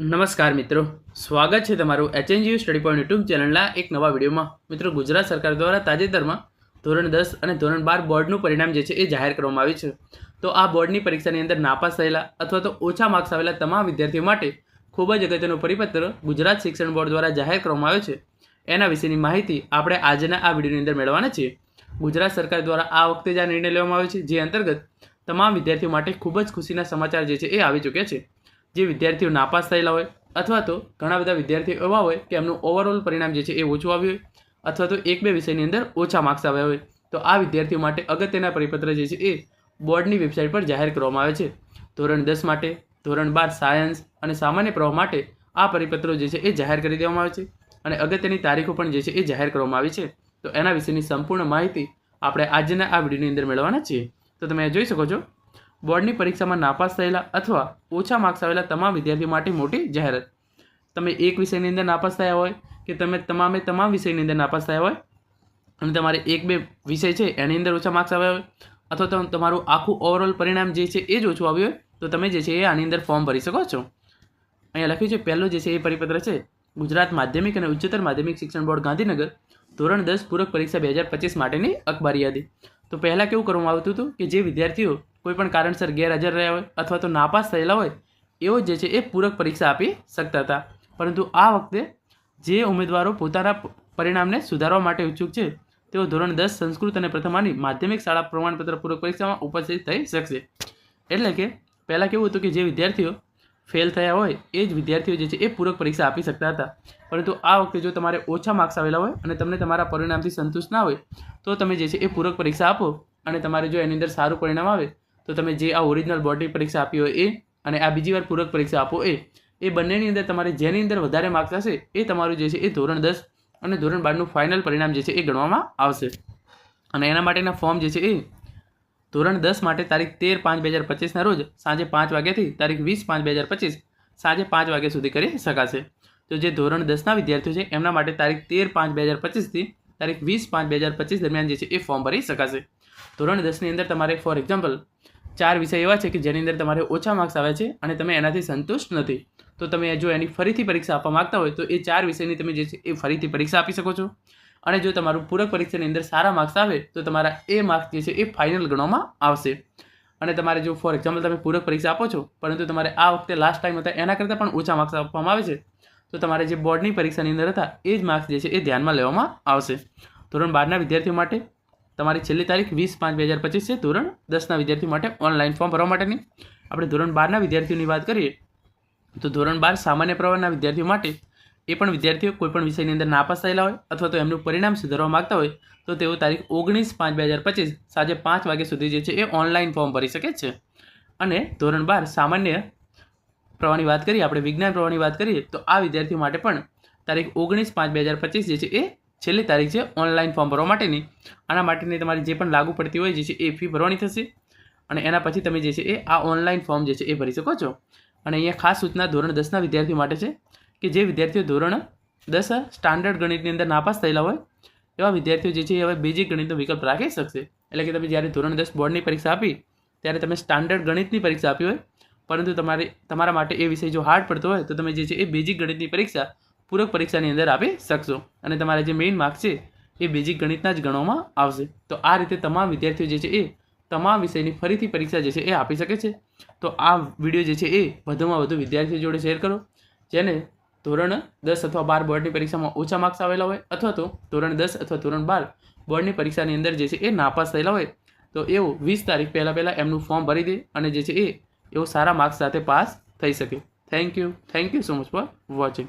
નમસ્કાર મિત્રો. સ્વાગત છે તમારું એચએનજીયુ સ્ટડી પોઈન્ટ યુટ્યુબ ચેનલના એક નવા વિડીયોમાં. મિત્રો, ગુજરાત સરકાર દ્વારા તાજેતરમાં ધોરણ દસ અને ધોરણ બાર બોર્ડનું પરિણામ જે છે એ જાહેર કરવામાં આવ્યું છે. તો આ બોર્ડની પરીક્ષાની અંદર નાપાસ થયેલા અથવા તો ઓછા માર્ક્સ આવેલા તમામ વિદ્યાર્થીઓ માટે ખૂબ જ અગત્યનું પરિપત્ર ગુજરાત શિક્ષણ બોર્ડ દ્વારા જાહેર કરવામાં આવ્યો છે. એના વિશેની માહિતી આપણે આજના આ વિડીયોની અંદર મેળવવાના છીએ. ગુજરાત સરકાર દ્વારા આ વખતે જે આ નિર્ણય લેવામાં આવ્યો છે, જે અંતર્ગત તમામ વિદ્યાર્થીઓ માટે ખૂબ જ ખુશીના સમાચાર જે છે એ આવી ચૂક્યા છે. જે વિદ્યાર્થીઓ નાપાસ થયેલા હોય, અથવા તો ઘણા બધા વિદ્યાર્થીઓ એવા હોય કે એમનું ઓવરઓલ પરિણામ જે છે એ ઓછું આવ્યું હોય, અથવા તો એક બે વિષયની અંદર ઓછા માર્ક્સ આવ્યા હોય, તો આ વિદ્યાર્થીઓ માટે અગત્યના પરિપત્ર જે છે એ બોર્ડની વેબસાઇટ પર જાહેર કરવામાં આવે છે. ધોરણ દસ માટે, ધોરણ બાર સાયન્સ અને સામાન્ય પ્રવાહ માટે આ પરિપત્રો જે છે એ જાહેર કરી દેવામાં આવે છે અને અગત્યની તારીખો પણ જે છે એ જાહેર કરવામાં આવી છે. તો એના વિશેની સંપૂર્ણ માહિતી આપણે આજના આ વિડીયોની અંદર મેળવવાના છીએ. તો તમે જોઈ શકો છો બોર્ડની પરીક્ષામાં નાપાસ થયેલા અથવા ઓછા માર્ક્સ આવેલા તમામ વિદ્યાર્થીઓ માટે મોટી જાહેરાત. તમે એક વિષયની અંદર નાપાસ થયા હોય કે તમે તમામે તમામ વિષયની અંદર નાપાસ થયા હોય, અને તમારે એક બે વિષય છે એની અંદર ઓછા માર્ક્સ આવ્યા હોય, અથવા તમારું આખું ઓવરઓલ પરિણામ જે છે એ જ ઓછું આવ્યું હોય, તો તમે જે છે એ આની અંદર ફોર્મ ભરી શકો છો. અહીંયા લખ્યું છે, પહેલું જે છે એ પરિપત્ર છે, ગુજરાત માધ્યમિક અને ઉચ્ચતર માધ્યમિક શિક્ષણ બોર્ડ ગાંધીનગર, ધોરણ દસ પૂરક પરીક્ષા બે હજાર પચીસ માટેની અખબારી યાદી. તો પહેલાં કેવું કરવામાં આવતું હતું કે જે વિદ્યાર્થીઓ કોઈ પણ કારણસર ગેરહાજર રહ્યા હોય અથવા તો નાપાસ થયેલા હોય, એઓ જે છે એ પૂરક પરીક્ષા આપી શકતા હતા. પરંતુ આ વખતે જે ઉમેદવારો પોતાના પરિણામને સુધારવા માટે ઉત્સુક છે, તેઓ ધોરણ દસ સંસ્કૃત અને પ્રથમાની માધ્યમિક શાળા પ્રમાણપત્ર પૂરક પરીક્ષામાં ઉપસ્થિત થઈ શકશે. એટલે કે પહેલાં કેવું હતું કે જે વિદ્યાર્થીઓ ફેલ થયા હોય, એ જ વિદ્યાર્થીઓ જે છે એ પૂરક પરીક્ષા આપી શકતા હતા. પરંતુ આ વખતે જો તમારે ઓછા માર્ક્સ આવેલા હોય અને તમને તમારા પરિણામથી સંતુષ્ટ ના હોય, તો તમે જે છે એ પૂરક પરીક્ષા આપો અને તમારે જો એની અંદર સારું પરિણામ આવે તો તમે જે આ ઓરિજિનલ બોર્ડની પરીક્ષા આપી હોય એ અને આ બીજી વાર પૂરક પરીક્ષા આપો એ એ બંનેની અંદર તમારે જેની અંદર વધારે માર્ક્સ હશે એ તમારું જે છે એ ધોરણ દસ અને ધોરણ બારનું ફાઇનલ પરિણામ જે છે એ ગણવામાં આવશે. અને એના માટેના ફોર્મ જે છે એ ધોરણ દસ માટે તારીખ તેર પાંચ બે હજાર પચીસના રોજ સાંજે પાંચ વાગ્યાથી તારીખ વીસ પાંચ બે હજાર પચીસ સાંજે પાંચ વાગ્યા સુધી કરી શકાશે. તો જે ધોરણ દસના વિદ્યાર્થીઓ છે એમના માટે તારીખ તેર પાંચ બે હજાર પચીસથી તારીખ વીસ પાંચ બે હજાર પચીસ દરમિયાન જે છે એ ફોર્મ ભરી શકાશે. ધોરણ દસની અંદર તમારે ફોર એક્ઝામ્પલ ચાર વિષય એવા છે કે જેની અંદર તમારે ઓછા માર્ક્સ આવે છે અને તમે એનાથી સંતુષ્ટ નથી. તો તમે જો એની ફરીથી પરીક્ષા આપવા માગતા હોય તો એ ચાર વિષયની તમે જે છે એ ફરીથી પરીક્ષા આપી શકો છો. અને જો તમારું પૂરક પરીક્ષાની અંદર સારા માર્ક્સ આવે તો તમારા એ માર્ક્સ જે છે એ ફાઇનલ ગણવામાં આવશે. અને તમારે જો ફોર એક્ઝામ્પલ તમે પૂરક પરીક્ષા આપો છો, પરંતુ તમારે આ વખતે લાસ્ટ ટાઈમ હતા એના કરતાં પણ ઓછા માર્ક્સ આપવામાં આવે છે, તો તમારે જે બોર્ડની પરીક્ષાની અંદર હતા એ જ માર્ક્સ જે છે એ ધ્યાનમાં લેવામાં આવશે. ધોરણ બારના વિદ્યાર્થીઓ માટે તમારી છેલ્લી તારીખ વીસ પાંચ બે હજાર પચીસ છે, ધોરણ દસના વિદ્યાર્થીઓ માટે ઓનલાઈન ફોર્મ ભરવા માટેની. આપણે ધોરણ બારના વિદ્યાર્થીઓની વાત કરીએ, તો ધોરણ બાર સામાન્ય પ્રવાહના વિદ્યાર્થીઓ માટે એ પણ વિદ્યાર્થીઓ કોઈપણ વિષયની અંદર નાપાસ થયેલા હોય અથવા તો એમનું પરિણામ સુધારવા માગતા હોય, તો તેઓ તારીખ ઓગણીસ પાંચ બે હજાર પચીસ સાંજે પાંચ વાગ્યા સુધી જે છે એ ઓનલાઈન ફોર્મ ભરી શકે છે. અને ધોરણ બાર સામાન્ય પ્રવાહની વાત કરીએ, આપણે વિજ્ઞાન પ્રવાહની વાત કરીએ, તો આ વિદ્યાર્થીઓ માટે પણ તારીખ ઓગણીસ પાંચ બે હજાર પચીસ જે છે એ છેલ્લી તારીખ છે ઓનલાઈન ફોર્મ ભરવા માટેની. આના માટેની તમારી જે પણ લાગુ પડતી હોય જે છે એ ફી ભરવાની થશે. અને એના પછી તમે જે છે એ આ ઓનલાઈન ફોર્મ જે છે એ ભરી શકો છો. અને અહીંયા ખાસ સૂચના ધોરણ દસના વિદ્યાર્થીઓ માટે છે કે જે વિદ્યાર્થીઓ ધોરણ દસ સ્ટાન્ડર્ડ ગણિતની અંદર નાપાસ થયેલા હોય, એવા વિદ્યાર્થીઓ જે છે એ હવે બેઝિક ગણિતનો વિકલ્પ રાખી શકશે. એટલે કે તમે જ્યારે ધોરણ દસ બોર્ડની પરીક્ષા આપી, ત્યારે તમે સ્ટાન્ડર્ડ ગણિતની પરીક્ષા આપી હોય, પરંતુ તમારે તમારા માટે એ વિષય જો હાર્ડ પડતો હોય, તો તમે જે છે એ બેઝિક ગણિતની પરીક્ષા પૂરક પરીક્ષાની અંદર આપી શકશો. અને તમારા જે મેઇન માર્ક્સ છે, એ બેઝિક ગણિતના જ ગણવામાં આવશે. તો આ રીતે તમામ વિદ્યાર્થીઓ જે છે, એ તમામ વિષયની ફરીથી પરીક્ષા જે છે, એ આપી શકે છે. તો આ વીડિયો જે છે, એ વધુમાં વધુ વિદ્યાર્થીઓ જોડે શેર કરો. જેને ધોરણ દસ અથવા બાર બોર્ડની પરીક્ષામાં ઓછા માર્ક્સ આવેલા હોય, અથવા તો ધોરણ દસ અથવા ધોરણ બાર બોર્ડની પરીક્ષાની અંદર જે છે, એ નાપાસ થયેલા હોય, તો એવું વીસ તારીખ પહેલાં પહેલાં એમનું ફોર્મ ભરી દે અને જે છે, એ એવો સારા માર્ક્સ સાથે પાસ થઈ શકે. Thank you thank you so much for watching